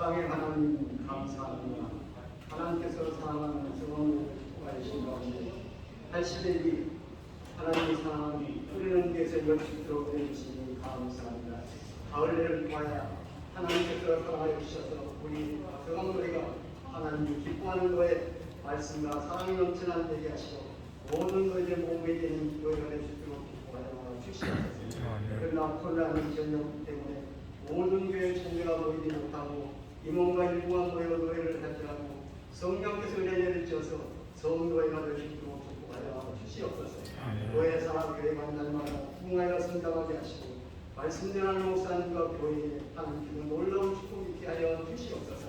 사랑의 하나님 감사합니다. 하나님께서 사랑하는 성원을 구하신 가운데 80일이 하나님의 사랑이 흐르는 데서 열심도록 해주시니 감사합니다. 가을을 구하여 하나님께서 사랑하여 주셔서 우리 성원우리가 하나님이 기뻐하는 거에 말씀과 사랑이 넘치는 되게 하시고 모든 너희들 몸에 되는 기도를 해주도록 기뻐하여 주시옵소서. 그러나 코로나 전염 때문에 모든 교회 참여가 모이지 못하고 임원과 일부가 모여 노래를 하더라고 성령께서 은혜를 주셔서 성도회가 있도록 축복하여 주시옵소서. 교회 사람 교회가 날마다 풍화하여 성장하게 하시고 말씀 전하는 목사님과 교회에 하나님께서 놀라운 축복 있게 하여 주시옵소서.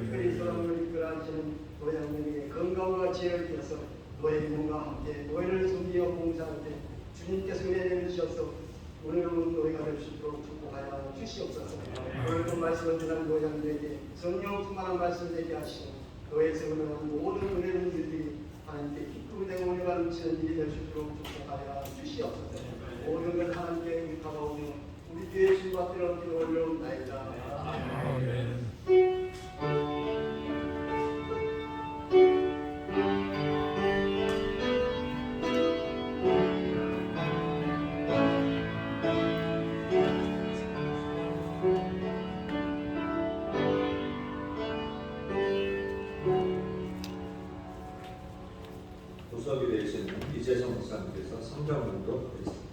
특별히 사람을 이끌어하시는 도장님에게 건강과 지혜를 주셔서 노예 몸과 함께 노예를 섬기어 봉사할 때 주님께서 은혜를 주셔서 오늘은 노예가 될 수 있도록 축복하여. 오늘도 말씀을 전한 노장들에게 성령 충만한 말씀 되게 하시고 교회에서 은혜한 모든 은혜는 일들이 하나님께 기쁨이 되고 은혜가 넘치는 일이 될 수 있도록 축복하여 주시옵소서. 모든 걸 하나님께 의탁하오며 우리 교회 신받들어 기도 올려옵나이다. 구석이 되시는 이재성 목사님께서 성경으로 드리겠습니다.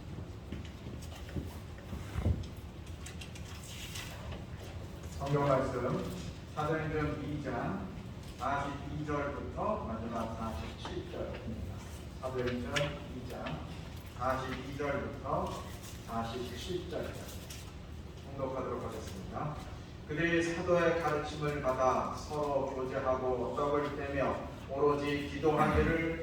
성경 말씀 사도행전 2장 42절부터 마지막 47절입니다. 사도행전 2장 42절부터 47절까지 공독하도록 하겠습니다. 그들이 사도의 가르침을 받아 서로 교제하고 떡을 떼며 오로지 기도하기를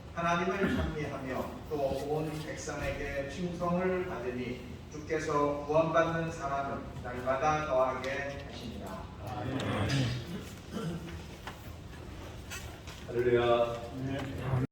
하나님을 찬미하며 또 온 백성에게 칭송을 받으니 주께서 구원받는 사람은 날마다 더하게 하십니다. 할렐루야.